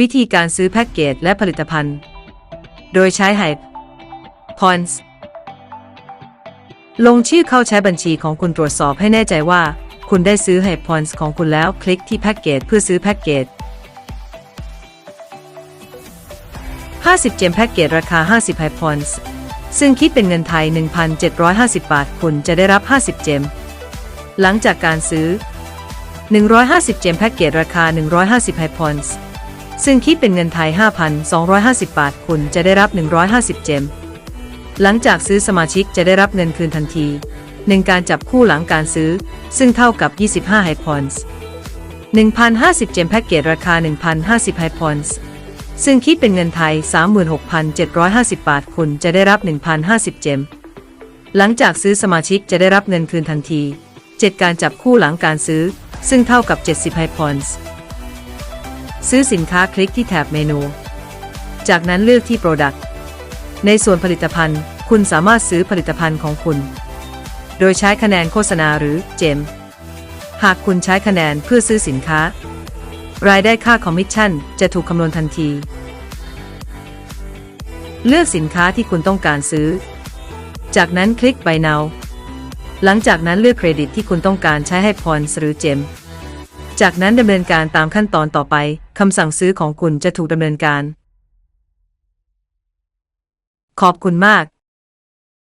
วิธีการซื้อแพ็กเกจและผลิตภัณฑ์ โดยใช้ Hype Points ลงชื่อเข้าใช้บัญชีของคุณตรวจสอบให้แน่ใจว่า คุณได้ซื้อ Hype Points ของคุณแล้วคลิกที่แพ็กเกจเพื่อซื้อแพ็กเกจ 50 เจมแพ็กเกจราคา 50 Hype Points ซึ่งคิดเป็นเงินไทย 1,750 บาท คุณจะได้รับ 50 เจม หลังจากการซื้อ 150 เจมแพ็กเกจราคา 150 Hype Points ซึ่งคิดเป็นเงินไทย 5,250 บาท คุณจะได้รับ 150 เจม หลังจากซื้อสมาชิกจะได้รับเงินคืนทันทีหนึ่งการจับคู่หลังการซื้อ ซึ่งเท่ากับ 25 Hype Points 1,050 เจมแพ็กเกจราคา 1,050 Hype Points ซึ่งคิดเป็นเงินไทย 36,750 บาท คุณจะได้รับ 1,050 เจม หลังจากซื้อสมาชิกจะได้รับเงินคืนทันที 7 การจับคู่หลังการซื้อ ซึ่งเท่ากับ 70 Hype Points ซื้อสินค้าคลิกที่แถบเมนู จากนั้นเลือกที่ Product ในส่วนผลิตภัณฑ์ คุณสามารถซื้อผลิตภัณฑ์ของคุณ โดยใช้คะแนนโฆษณาหรือเจม หากคุณใช้คะแนนเพื่อซื้อสินค้า รายได้ค่าคอมมิชชั่น จะถูกคำนวณทันที เลือกสินค้าที่คุณต้องการซื้อ จากนั้นคลิก Buy Now หลังจากนั้นเลือกเครดิตที่คุณต้องการใช้ให้พรหรือเจม จากนั้นดำเนินการตามขั้นตอนต่อไป คำสั่งซื้อของคุณจะถูกดำเนินการ ขอบคุณมาก